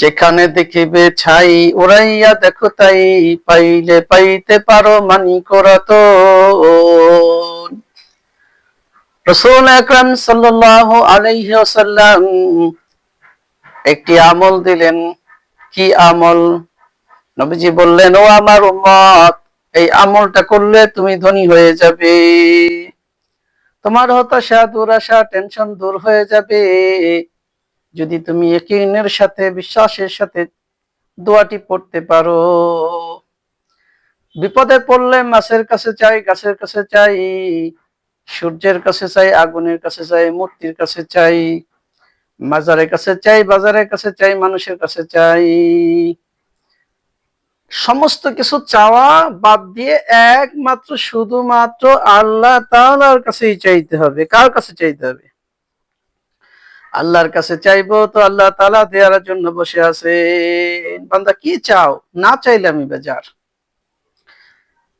যেখানে দেখিবে ছাই, উড়াইয়া দেখো তাই পাইলে পাইতে পারো মানি করাত রসুল আকরাম সাল্লাল্লাহু আলাইহি একটি আমল দিলেন। কি আমল? নবীজি বললেন, ও আমার উম্মত, এই আমলটা করলে তুমি ধনী হয়ে যাবে। তোমার হতাশা, দুরাশা টেনশন দূর হয়ে যাবে। যদি তুমি একিনের সাথে, বিশ্বাসের সাথে দোয়াটি পড়তে পারো। বিপদে পড়লে মাছের কাছে চাই, গাছের কাছে চাই, সূর্যের কাছে চাই, আগুনের কাছে চাই, মূর্তির কাছে চাই, মাজারের কাছে চাই, বাজারের কাছে চাই, মানুষের কাছে চাই। সমস্ত কিছু চাওয়া বাদ দিয়ে একমাত্র, শুধুমাত্র আল্লাহ তাআলার কাছেই চাইতে হবে। কার কাছে চাইতে হবে? আল্লাহর কাছে চাইব তো আল্লাহ তাআলা দেওয়ার জন্য বসে আছে। বান্দা, কি চাও? না চাইলে আমি বেজার।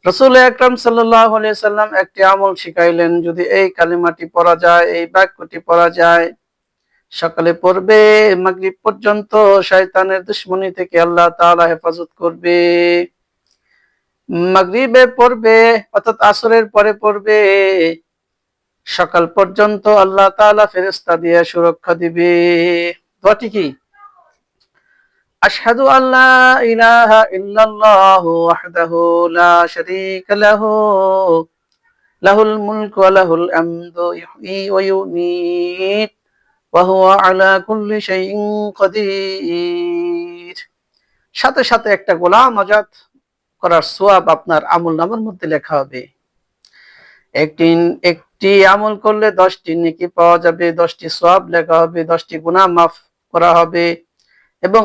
রসুল আকরাম সাল্লাম একটি আমল শিখাইলেন, যদি এই কালিমাটি পড়া যায়, এই বাক্যটি পড়া যায়, সকালে পড়বে, মাগরিব পর্যন্ত শয়তানের দুশ্মনী থেকে আল্লাহ তাআলা হেফাজত করবে। মাগরিবে পড়বে, অর্থাৎ আসরের পরে পড়বে সকাল পর্যন্ত আল্লাহ তাআলা ফেরেস্তা দিয়ে সুরক্ষা দিবে। দোয়াটি কি? আশহাদু আল্লাহ ইলাহা ইল্লাল্লাহু ওয়াহদাহু লা শারীকা লাহু, লাহুল মুলকু ওয়া লাহুল হামদু ইহয়ী ওয়া ইউমীত, ওয়া হুয়া আলা কুল্লি শাইইন কাদির। সাথে সাথে একটা গোলাম আজাদ করার সোয়াব আপনার আমল নামের মধ্যে লেখা হবে। একটি একটি আমল করলে দশটি নেকি পাওয়া যাবে, দশটি সোয়াব লেখা হবে, দশটি গুণা মাফ করা হবে এবং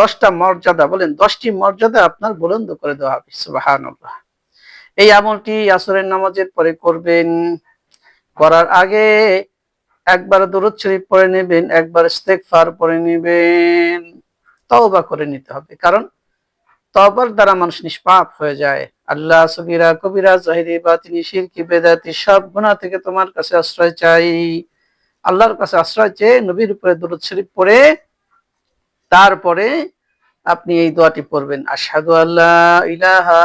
দশটা মর্যাদা, বলেন দশটি মর্যাদা আপনার বুলন্দ করে দেওয়া হবে, সুবহানাল্লাহ। এই আমলটি আসরের নামাজের পরে করবেন, করার আগে একবার দরুদ শরীফ পড়ে নেবেন, একবার ইস্তেগফার পড়ে নেবেন, তওবা করে নিতে হবে, কারণ তওবার দ্বারা মানুষ নিষ্পাপ হয়ে যায়। আল্লাহ সগীরা, কবিরা, জাহিরি, বাতিনি, শিরকি, বেদাতি সব গুনাহ থেকে তোমার কাছে আশ্রয় চাই। আল্লাহর কাছে আশ্রয় চেয়ে নবীর উপরে দরুদ শরীফ পড়ে তারপরে আপনি এই দোয়াটি পড়বেন। আশহাদু আল্লাহ ইলাহা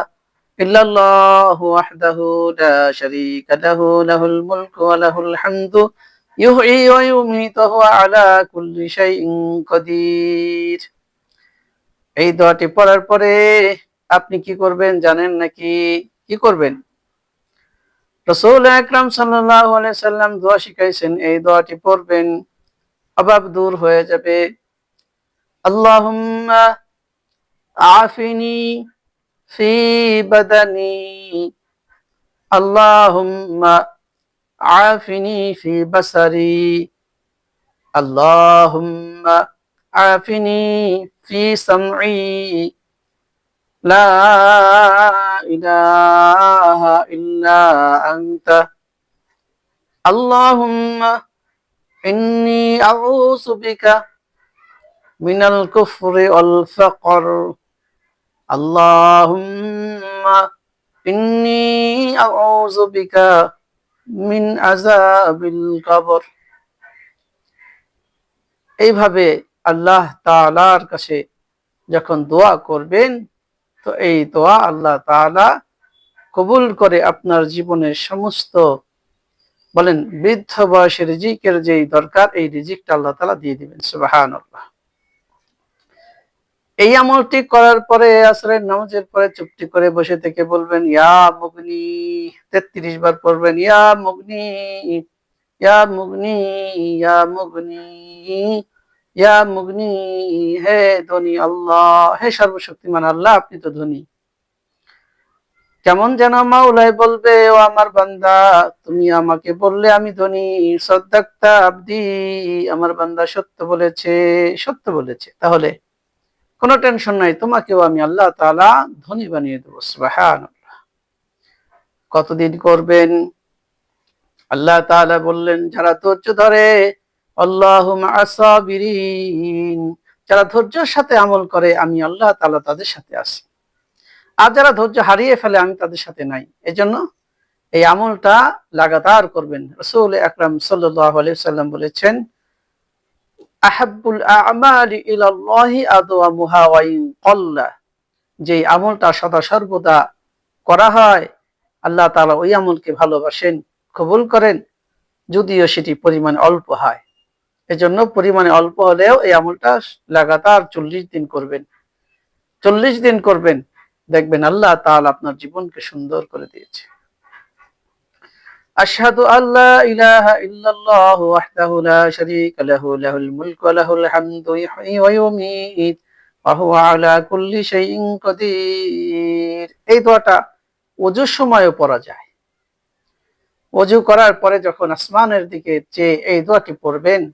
ইল্লাল্লাহু ওয়াহদাহু লা শারীকা লাহু, লাহুল মুলকু ওয়া লাহুল হামদু ইউহয়ী ওয়া ইউমীতু ওয়া আলা কুল্লি শাইইন কাদির। এই দোয়াটি পড়ার পরে আপনি কি করবেন জানেন নাকি কি করবেন? রসৌল আকরাম সাল্লাহ সাল্লাম দোয়া শিখাইছেন, এই দোয়াটি পড়বেন, অভাব দূর হয়ে যাবে। আল্লাহুম্মা আফিনি ফি বাদানি, আল্লাহুম্মা আফিনি ফি বাসারি, আল্লাহুম্মা عافني في سمعي لا إله إلا أنت اللهم إني أعوذ بك من الكفر والفقر اللهم إني أعوذ بك من عذاب القبر এইভাবে আল্লাহ তাআলার কাছে যখন দোয়া করবেন, তো এই দোয়া আল্লাহ তাআলা কবুল করে আপনার জীবনের সমস্ত, বলেন, বৃদ্ধ বয়সের রিজিকের যেই দরকার, এই রিজিকটা আল্লাহ তাআলা দিয়ে দিবেন, সুবহানাল্লাহ। এই আমলটি করার পরে, আসরের নামাজের পরে চুপটি করে বসে থেকে বলবেন, ইয়া মুগনি। তেত্রিশ বার পড়বেন, ইয়া মুগনি। ইয়া মুগনি। ইয়া মুগনি। ইয়া হে ধনী আল্লাহ, হে সর্বশক্তিমান আল্লাহ, আপনি তো ধনী। কেমন যেন বলবে, ও আমার বান্দা, তুমি আমাকে বললে আমি ধনী। আব্দি আমার বান্দা সত্য বলেছে সত্য বলেছে। তাহলে কোনো টেনশন নাই, তোমাকেও আমি আল্লাহ তাআলা ধনী বানিয়ে দেবো, সুবহানাল্লাহ। কতদিন করবেন? আল্লাহ তাআলা বললেন, যারা ধৈর্য ধরে যারা ধৈর্যের সাথে আমল করে, আমি আল্লাহ তাআলা তাদের সাথে আছি। আর যারা ধৈর্য হারিয়ে ফেলে, আমি তাদের সাথে নাই। এজন্য এই আমলটা লাগাতার করবেন। রসুল আকরাম সাল্লাম বলেছেন যে আমলটা সদা সর্বদা করা হয়, আল্লাহ তাআলা ওই আমলকে ভালোবাসেন, কবুল করেন, যদিও সেটি পরিমাণ অল্প হয়। এজন্য পরিমাণে অল্প হলেও এই আমলটা লাগাতার চল্লিশ দিন করবেন। চল্লিশ দিন করবেন। দেখবেন আল্লাহ তাহলে আপনার জীবনকে সুন্দর করে দিয়েছে। এই দোয়াটা ওজুর সময়ও পড়া যায়। ওযু করার পরে যখন আসমানের দিকে চেয়ে এই দোয়াটি পড়বেন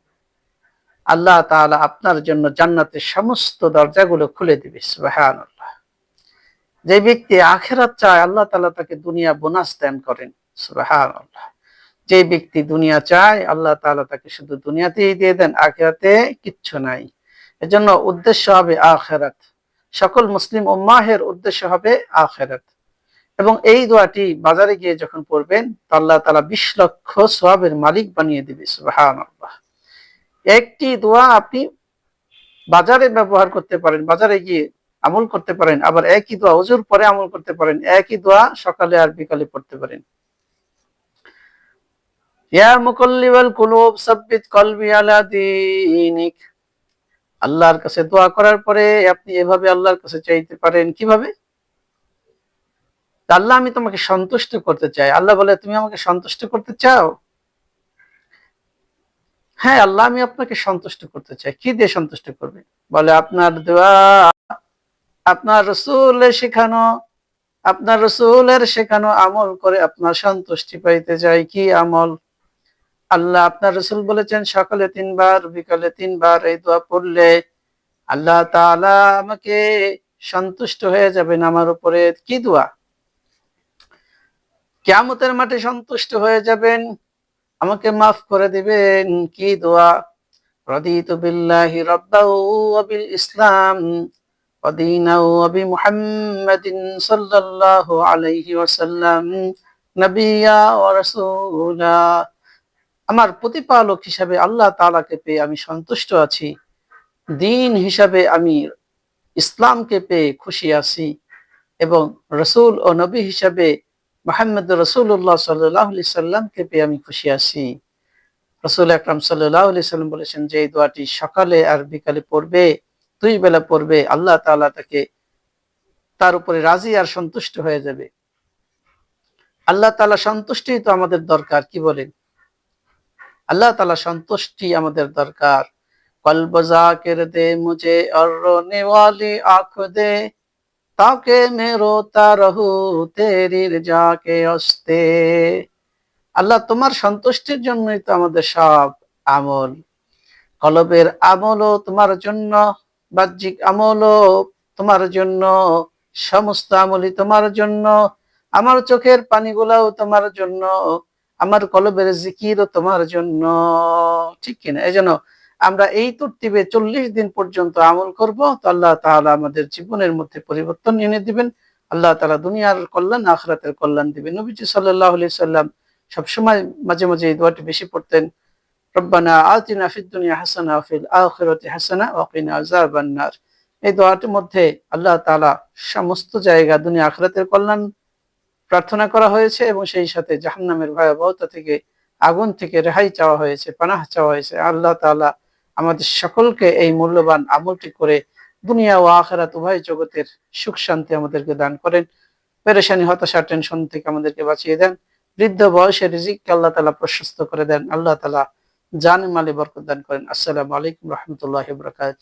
আল্লাহ তাআলা আপনার জন্য জান্নাতের সমস্ত দরজাগুলো খুলে দিবে যে ব্যক্তি আখেরাত চায়, আল্লাহ তালা তাকে দুনিয়া বোনাস দান করেন, সুবহানাল্লাহ। যে ব্যক্তি দুনিয়া চায়, আল্লাহ তাআলা তাকে শুধু দুনিয়াতেই দিয়ে দেন, আখেরাতে কিচ্ছু নাই। এজন্য উদ্দেশ্য হবে আখেরাত। সকল মুসলিম উম্মাহের উদ্দেশ্য হবে আখেরাত। এবং এই দোয়াটি বাজারে গিয়ে যখন পড়বেন আল্লাহ তালা বিশ লক্ষ সোয়াবের মালিক বানিয়ে দিবে, সুবহানাল্লাহ। একটি দোয়া আপনি বাজারে ব্যবহার করতে পারেন, বাজারে গিয়ে আমল করতে পারেন, আবার একই দোয়া ওজুর পরে আমল করতে পারেন, একই দোয়া সকালে আর বিকালে পড়তে পারেন। আল্লাহর কাছে দোয়া করার পরে আপনি এভাবে আল্লাহর কাছে চাইতে পারেন। কীভাবে? আল্লাহ, আমি তোমাকে সন্তুষ্ট করতে চাই। আল্লাহ বলে, তুমি আমাকে সন্তুষ্ট করতে চাও? হ্যাঁ আল্লাহ, আমি আপনাকে সন্তুষ্ট করতে চাই। কি দিয়ে সন্তুষ্ট করবে? বলে, আপনার দোয়া, আপনার রসুলের শেখানো, আপনার রসুলের শেখানো আমল করে আপনার সন্তুষ্টি পাইতে চাই। কি আমল? আল্লাহ, আপনার রসুল বলেছেন, সকালে তিনবার, বিকালে তিনবার এই দোয়া পড়লে আল্লাহ তাআলা আমাকে সন্তুষ্ট হয়ে যাবেন আমার উপরে। কি দোয়া? কেয়ামতের মাঠে সন্তুষ্ট হয়ে যাবেন। আমাকে মাফ করে দিবেন, কি দোয়া? প্রদীত বিল্লাহি রব্বাউল ইসলাম সাল্লাল্লাহু আলাইহি ওয়াসাল্লাম, নবিয়া আমার প্রতিপালক হিসাবে আল্লাহ তালাকে পেয়ে আমি সন্তুষ্ট আছি। দিন হিসাবে আমি ইসলামকে পেয়ে খুশি আছি এবং রসুল ও নবী হিসাবে মোহাম্মদ রসুল্লাহ সাল্লি সাল্লামকে পেয়ে আমি খুশি আছি। রসুল আকরাম সাল্লি সাল্লাম বলেছেন যে, এই দোয়াটি সকালে আর বিকালে পড়বে, দুই বেলা পড়বে, আল্লাহ তালা তাকে তার উপরে রাজি আর সন্তুষ্ট হয়ে যাবে। আল্লাহ তালা সন্তুষ্টি তো আমাদের দরকার, কি বলেন? আল্লাহ তালা সন্তুষ্টি আমাদের দরকার। কলবজাকের দে মুজে অর নেওয়ালি আখ দে তাকে মে রোতা রহু, তেরির যাকে অস্তে। আল্লাহ তোমার সন্তুষ্টির জন্যই তো আমাদের সব আমল। কলবের আমলও তোমার জন্য, বাহ্যিক আমলও তোমার জন্য, সমস্ত আমলই তোমার জন্য, আমার চোখের পানিগুলাও তোমার জন্য, আমার কলবের জিকিরও তোমার জন্য। ঠিক কিনা? এই জন্য আমরা এই তরতিবে চল্লিশ দিন পর্যন্ত আমল করব। তো আল্লাহ তাআলা আমাদের জীবনের মধ্যে পরিবর্তন এনে দিবেন। আল্লাহ তাআলা দুনিয়ার কল্যাণ, আখরাতের কল্যাণ দিবেন। নবীজি আলাইহি সাল্লাম সবসময় মাঝে মাঝে এই দোয়াটি বেশি পড়তেন, রব্বানা হাসানা হাসানা এই দোয়াটির মধ্যে আল্লাহ তাআলা সমস্ত জায়গা দুনিয়া, আখিরাতের কল্যাণ প্রার্থনা করা হয়েছে এবং সেই সাথে জাহান্নামের ভয়াবহতা থেকে, আগুন থেকে রেহাই চাওয়া হয়েছে, পানাহ চাওয়া হয়েছে। আল্লাহ তাআলা আমাদের সকলকে এই মূল্যবান আমলটি করে দুনিয়া ও আখেরাত উভয় জগতের সুখ শান্তি আমাদেরকে দান করেন। পেরেশানি, হতাশা, টেনশন থেকে আমাদেরকে বাঁচিয়ে দেন। বৃদ্ধ বয়সে রিজিককে আল্লাহ তালা প্রশস্ত করে দেন। আল্লাহ তালা জান মালে বরকত দান করেন। আসসালামু আলাইকুম রহমতুল্লাহ বরকাত